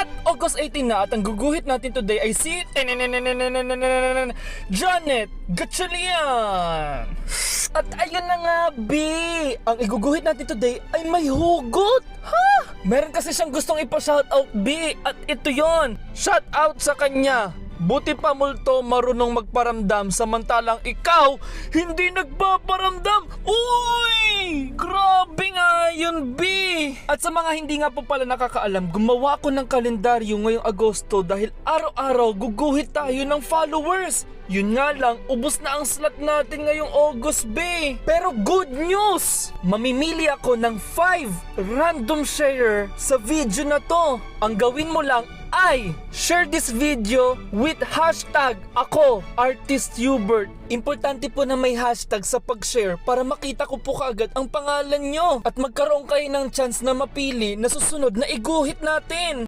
What? August 18 na at ang guguhit natin today ay si Janet Gatchalian. At ayun na nga, B! Ang iguguhit natin today ay may hugot! Ha? Meron kasi siyang gustong ipa-shoutout, B! At ito yon Shoutout sa kanya! Buti pa multo marunong magparamdam samantalang ikaw hindi nagpaparamdam. Uy! Yun, B! At sa mga hindi nga po pala nakakaalam, gumawa ko ng kalendaryo ngayong Agosto dahil araw-araw guguhit tayo ng followers. Yun nga lang, ubos na ang slot natin ngayong August, B. Pero good news! Mamimili ako ng 5 random share sa video na to. Ang gawin mo lang ay share this video with hashtag ako, Artist Hubert. Importante po na may hashtag sa pag-share para makita ko po kaagad ang pangalan nyo at magkaroon kayo ng chance na mapili na susunod na iguhit natin.